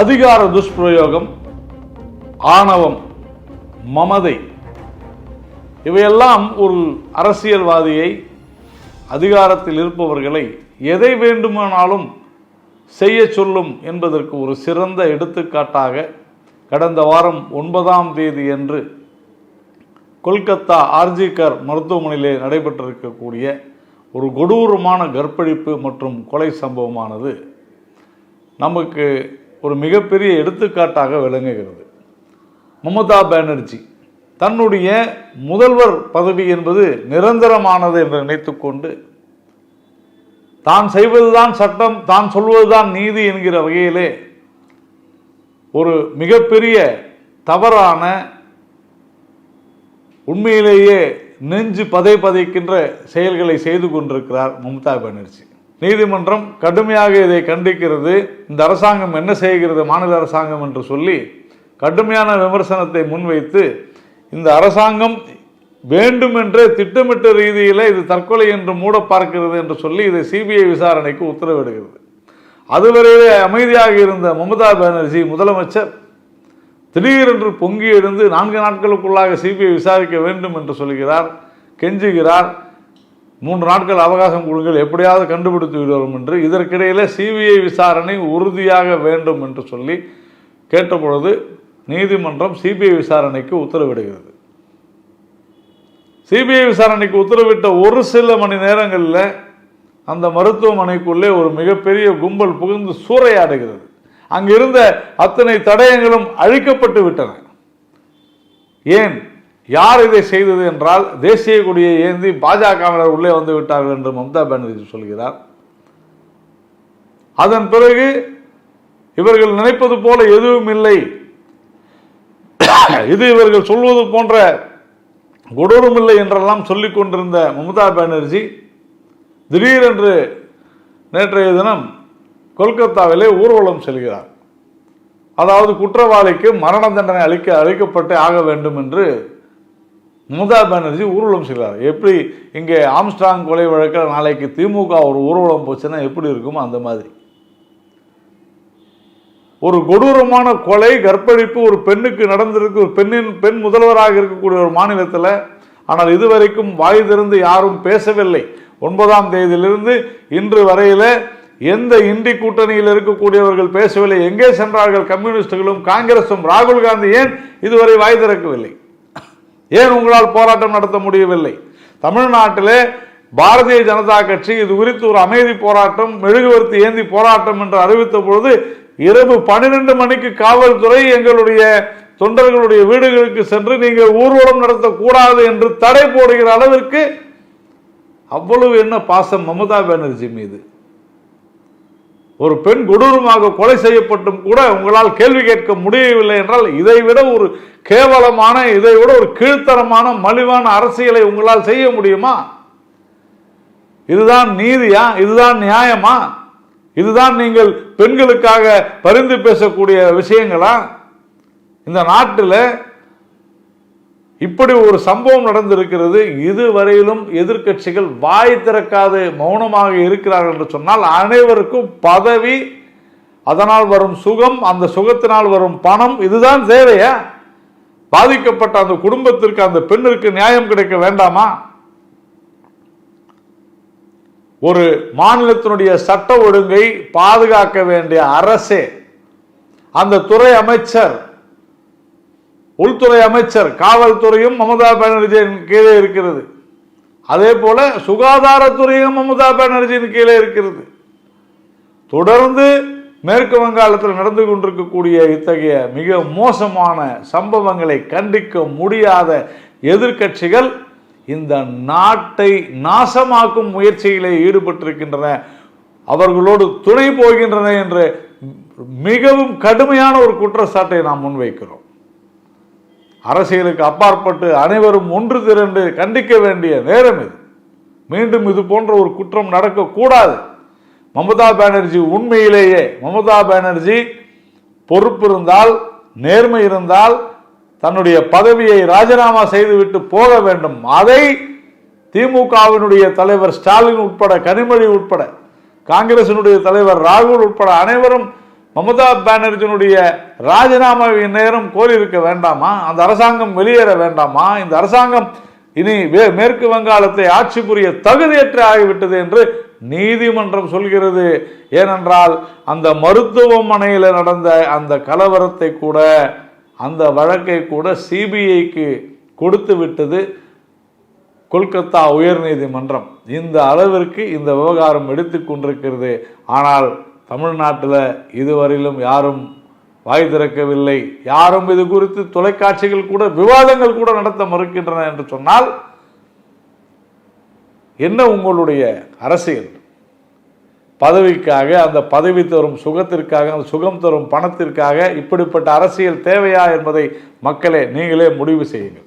அதிகார துஷ்பிரயோகம் ஆணவம் மமதை இவையெல்லாம் ஒரு அரசியல்வாதியை அதிகாரத்தில் இருப்பவர்களை எதை வேண்டுமானாலும் செய்ய சொல்லும் என்பதற்கு ஒரு சிறந்த எடுத்துக்காட்டாக கடந்த வாரம் ஒன்பதாம் தேதி அன்று கொல்கத்தா ஆர்ஜிகர் மருத்துவமனையிலே நடைபெற்றிருக்கக்கூடிய ஒரு கொடூரமான கற்பழிப்பு மற்றும் கொலை சம்பவமானது நமக்கு ஒரு மிகப்பெரிய எடுத்துக்காட்டாக விளங்குகிறது. மமதா பானர்ஜி தன்னுடைய முதல்வர் பதவி என்பது நிரந்தரமானது என்று நினைத்துக்கொண்டு தான் செய்வதுதான் சட்டம் தான் சொல்வதுதான் நீதி என்கிற வகையிலே ஒரு மிகப்பெரிய தவறான உண்மையிலேயே நெஞ்சு பதை பதைக்கின்ற செயல்களை செய்து கொண்டிருக்கிறார் மம்தா பானர்ஜி. நீதிமன்றம் கடுமையாக இதை கண்டிக்கிறது. இந்த அரசாங்கம் என்ன செய்கிறது? மாநில அரசாங்கம் என்று சொல்லி கடுமையான விமர்சனத்தை முன்வைத்து இந்த அரசாங்கம் வேண்டுமென்றே திட்டமிட்ட ரீதியில் இது தற்கொலை என்று மூட பார்க்கிறது என்று சொல்லி இதை சிபிஐ விசாரணைக்கு உத்தரவிடுகிறது. அதுவரையிலே அமைதியாக இருந்த மமதா பானர்ஜி முதலமைச்சர் திடீரென்று பொங்கி எழுந்து நான்கு நாட்களுக்குள்ளாக சிபிஐ விசாரிக்க வேண்டும் என்று சொல்கிறார் கெஞ்சுகிறார். மூன்று நாட்கள் அவகாசம் கொடுங்கள் எப்படியாவது கண்டுபிடித்து விடுவோம் என்று. இதற்கிடையில் சிபிஐ விசாரணை உறுதியாக வேண்டும் என்று சொல்லி கேட்டபொழுது நீதிமன்றம் சிபிஐ விசாரணைக்கு உத்தரவிடுகிறது. சிபிஐ விசாரணைக்கு உத்தரவிட்ட ஒரு சில மணி நேரங்களில் அந்த மருத்துவமனைக்குள்ளே ஒரு மிகப்பெரிய கும்பல் புகுந்து சூறையாடுகிறது. அங்கிருந்த அத்தனை தடயங்களும் அழிக்கப்பட்டு விட்டன. ஏன்? யார் இதை செய்தது என்றால் தேசிய கொடியை ஏந்தி பாஜகவினர் உள்ளே வந்து விட்டார்கள் என்று மம்தா பானர்ஜி சொல்கிறார். அதன் பிறகு இவர்கள் நினைப்பது போல எதுவும் இல்லை. இது இவர்கள் சொல்வது போன்ற கொடூரம் இல்லை என்றெல்லாம் சொல்லிக் கொண்டிருந்த மம்தா பானர்ஜி திடீரென்று நேற்றைய தினம் கொல்கத்தாவிலே ஊர்வலம் செல்கிறார். அதாவது குற்றவாளிக்கு மரண தண்டனை அளிக்க அளிக்கப்பட்டு ஆக வேண்டும் என்று மம்தா பானர்ஜி ஊர்வலம் செய்கிறார் எப்படி இங்கே ஆம்ஸ்டாங் கொலை வழக்கில் நாளைக்கு திமுக ஒரு ஊர்வலம் போச்சுன்னா எப்படி இருக்குமோ அந்த மாதிரி. ஒரு கொடூரமான கொலை கற்பழிப்பு ஒரு பெண்ணுக்கு நடந்திருக்கு ஒரு பெண்ணின் பெண் முதல்வராக இருக்கக்கூடிய ஒரு மாநிலத்தில் ஆனால் இதுவரைக்கும் வாய் திறந்து யாரும் பேசவில்லை. ஒன்பதாம் தேதியிலிருந்து இன்று வரையில் எந்த இந்தி கூட்டணியில் இருக்கக்கூடியவர்கள் பேசவில்லை எங்கே சென்றார்கள் கம்யூனிஸ்டுகளும் காங்கிரஸும் ராகுல் காந்தி ஏன் இதுவரை வாய் திறக்கவில்லை? ஏன் உங்களால் போராட்டம் நடத்த முடியவில்லை? தமிழ்நாட்டிலே பாரதிய ஜனதா கட்சி இது குறித்து ஒரு அமைதி போராட்டம் மெழுகுவர்த்தி ஏந்தி போராட்டம் என்று அறிவித்த பொழுது இரவு பன்னிரெண்டு மணிக்கு காவல்துறை எங்களுடைய தொண்டர்களுடைய வீடுகளுக்கு சென்று நீங்கள் ஊர்வலம் நடத்தக்கூடாது என்று தடை போடுகிற அளவிற்கு அவ்வளவு என்ன பாசம் மமதா பானர்ஜி மீது? ஒரு பெண் கொடூரமாக கொலை செய்யப்பட்டும் கூட உங்களால் கேள்வி கேட்க முடியவில்லை என்றால் இதைவிட ஒரு கேவலமான இதை விட ஒரு கீழ்த்தரமான மலிவான அரசியலை உங்களால் செய்ய முடியுமா? இதுதான் நீதியா? இதுதான் நியாயமா? இதுதான் நீங்கள் பெண்களுக்காக பரிந்து பேசக்கூடிய விஷயங்களா? இந்த நாட்டில் இப்படி ஒரு சம்பவம் நடந்திருக்கிறது. இதுவரையிலும் எதிர்க்கட்சிகள் வாய் திறக்காது மௌனமாக இருக்கிறார்கள் என்று சொன்னால் அனைவருக்கும் பதவி அதனால் வரும் சுகம் அந்த சுகத்தினால் வரும் பணம் இதுதான் தேவையா? பாதிக்கப்பட்ட அந்த குடும்பத்திற்கு அந்த பெண்ணிற்கு நியாயம் கிடைக்க வேண்டாமா? ஒரு மாநிலத்தினுடைய சட்ட ஒழுங்கை பாதுகாக்க வேண்டிய அரசே அந்த துறை அமைச்சர் உள்துறை அமைச்சர் காவல்துறையும் மமதா பானர்ஜியின் கீழே இருக்கிறது. அதே போல சுகாதாரத்துறையும் மமதா பானர்ஜியின் கீழே இருக்கிறது. தொடர்ந்து மேற்கு வங்காளத்தில் நடந்து கொண்டிருக்கக்கூடிய இத்தகைய மிக மோசமான சம்பவங்களை கண்டிக்க முடியாத எதிர்க்கட்சிகள் இந்த நாட்டை நாசமாக்கும் முயற்சியிலே ஈடுபட்டிருக்கின்றன. அவர்களோடு துணை போகின்றன என்று மிகவும் கடுமையான ஒரு குற்றச்சாட்டை நாம் முன்வைக்கிறோம். அரசியலுக்கு அப்பாற்பட்டு அனைவரும் ஒன்று திரண்டு கண்டிக்க வேண்டிய நேரம் இது. மீண்டும் இது போன்ற ஒரு குற்றம் நடக்கக்கூடாது. மமதா பானர்ஜி உண்மையிலேயே மமதா பானர்ஜி பொறுப்பு இருந்தால் நேர்மை இருந்தால் தன்னுடைய பதவியை ராஜினாமா செய்துவிட்டு போக வேண்டும். அதை திமுகவினுடைய தலைவர் ஸ்டாலின் உட்பட கனிமொழி உட்பட காங்கிரசினுடைய தலைவர் ராகுல் உட்பட அனைவரும் மமதா பானர்ஜியினுடைய ராஜினாமாவை நேரம் கோரியிருக்க வேண்டாமா? அந்த அரசாங்கம் வெளியேற வேண்டாமா? இந்த அரசாங்கம் இனி வே- மேற்கு வங்காளத்தை ஆட்சி புரிய தகுதியற்ற ஆகிவிட்டது என்று நீதிமன்றம் சொல்கிறது. ஏனென்றால் அந்த மருத்துவமனையில் நடந்த அந்த கலவரத்தை கூட அந்த வழக்கை கூட சிபிஐக்கு கொடுத்து விட்டது கொல்கத்தா உயர்நீதிமன்றம். இந்த அளவிற்கு இந்த விவகாரம் எடுத்துக் கொண்டிருக்கிறது. ஆனால் தமிழ்நாட்டில் இதுவரையிலும் யாரும் வாய் திறக்கவில்லை. யாரும் இது குறித்து தொலைக்காட்சிகள் கூட விவாதங்கள் கூட நடத்த மறுக்கின்றன என்று சொன்னால் என்ன உங்களுடைய அரசியல்? பதவிக்காக அந்த பதவி தரும் சுகத்திற்காக அந்த சுகம் தரும் பணத்திற்காக இப்படிப்பட்ட அரசியல் தேவையா என்பதை மக்களே நீங்களே முடிவு செய்யுங்கள்.